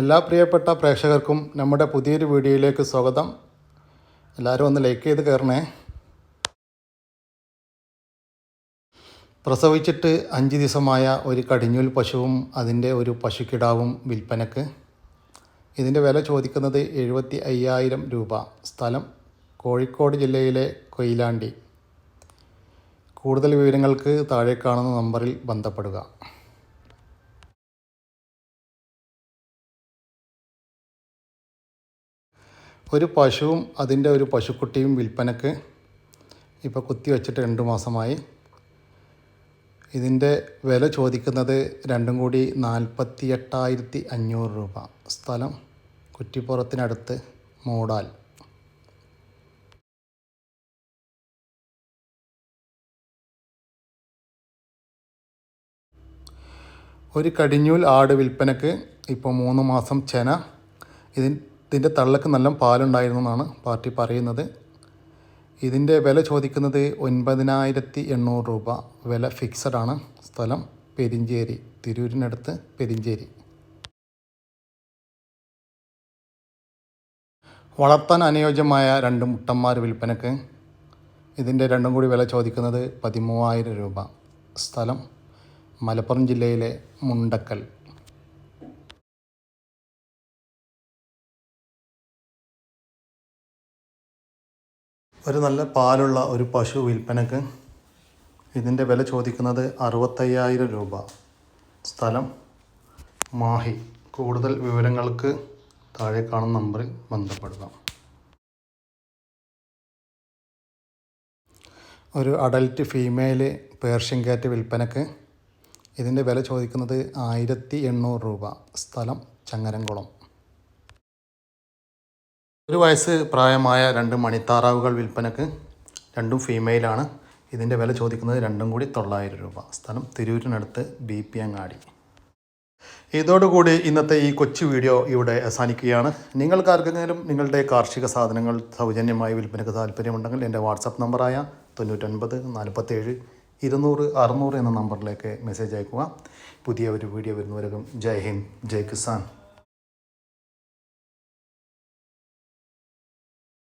എല്ലാ പ്രിയപ്പെട്ട പ്രേക്ഷകർക്കും നമ്മുടെ പുതിയൊരു വീഡിയോയിലേക്ക് സ്വാഗതം. എല്ലാവരും ഒന്ന് ലൈക്ക് ചെയ്ത് കയറണേ. പ്രസവിച്ചിട്ട് അഞ്ച് ദിവസമായ ഒരു കടിഞ്ഞൂൽ പശുവും അതിന്റെ ഒരു പശുക്കിടാവും വിൽപ്പനക്ക്. ഇതിന്റെ വില ചോദിക്കുന്നത് എഴുപത്തി അയ്യായിരം രൂപ. സ്ഥലം കോഴിക്കോട് ജില്ലയിലെ കൊയിലാണ്ടി. കൂടുതൽ വിവരങ്ങൾക്ക് താഴെ കാണുന്ന നമ്പറിൽ ബന്ധപ്പെടുക. ഒരു പശുവും അതിന്റെ ഒരു പശുക്കുട്ടിയും വിൽപ്പനക്ക് ഇപ്പോൾ കുത്തി വെച്ചിട്ട് രണ്ട് മാസമായി. ഇതിന്റെ വില ചോദിക്കുന്നത് രണ്ടും കൂടി നാൽപ്പത്തി എട്ടായിരത്തി അഞ്ഞൂറ് രൂപ. സ്ഥലം കുറ്റിപ്പുറത്തിനടുത്ത് മൂടാൽ. ഒരു കടിഞ്ഞൂൽ ആട് വിൽപ്പനക്ക് ഇപ്പോൾ മൂന്ന് മാസം ചെന. ഇതിൻ ഇതിന്റെ തള്ളക്ക് നല്ല പാലുണ്ടായിരുന്നു എന്നാണ് പാർട്ടി പറയുന്നത്. ഇതിന്റെ വില ചോദിക്കുന്നത് ഒൻപതിനായിരത്തി എണ്ണൂറ് രൂപ. വില ഫിക്സഡ് ആണ്. സ്ഥലം പെരിഞ്ചേരി തിരൂരിനടുത്ത് പെരിഞ്ചേരി. വളർത്താൻ അനുയോജ്യമായ രണ്ട് മുട്ടന്മാർ വിൽപ്പനക്ക്. ഇതിന്റെ രണ്ടും കൂടി വില ചോദിക്കുന്നത് പതിമൂവായിരം രൂപ. സ്ഥലം മലപ്പുറം ജില്ലയിലെ മുണ്ടക്കൽ. ഒരു നല്ല പാലുള്ള ഒരു പശു വിൽപ്പനക്ക് ഇതിന്റെ വില ചോദിക്കുന്നത് അറുപത്തയ്യായിരം രൂപ. സ്ഥലം മാഹി. കൂടുതൽ വിവരങ്ങൾക്ക് താഴെ കാണുന്ന നമ്പറിൽ ബന്ധപ്പെടുക. ഒരു അഡൽറ്റ് ഫീമെയിൽ പേർഷ്യൻ കാറ്റ് വിൽപ്പനക്ക് ഇതിന്റെ വില ചോദിക്കുന്നത് ആയിരത്തി എണ്ണൂറ് രൂപ. സ്ഥലം ചങ്ങരംകുളം. ഒരു വയസ്സ് പ്രായമായ രണ്ട് മണിത്താറാവുകൾ വിൽപ്പനക്ക് രണ്ടും ഫീമെയിലാണ് ഇതിന്റെ വില ചോദിക്കുന്നത് രണ്ടും കൂടി തൊള്ളായിരം രൂപ. സ്ഥലം തിരൂരിനടുത്ത് ബി പി അങ്ങാടി. ഇതോടുകൂടി ഇന്നത്തെ ഈ കൊച്ചു വീഡിയോ ഇവിടെ അവസാനിക്കുകയാണ്. നിങ്ങൾക്ക് ആർക്കെങ്കിലും നിങ്ങളുടെ കാർഷിക സാധനങ്ങൾ സൗജന്യമായി വിൽപ്പനയ്ക്ക് താല്പര്യമുണ്ടെങ്കിൽ എന്റെ വാട്സപ്പ് നമ്പറായ തൊണ്ണൂറ്റൊൻപത് നാൽപ്പത്തേഴ് ഇരുന്നൂറ് അറുന്നൂറ് എന്ന നമ്പറിലേക്ക് മെസ്സേജ് അയക്കുക. പുതിയ ഒരു വീഡിയോ വരുന്നവരകം ജയ് ഹിന്ദ് ജയ് കിസാൻ.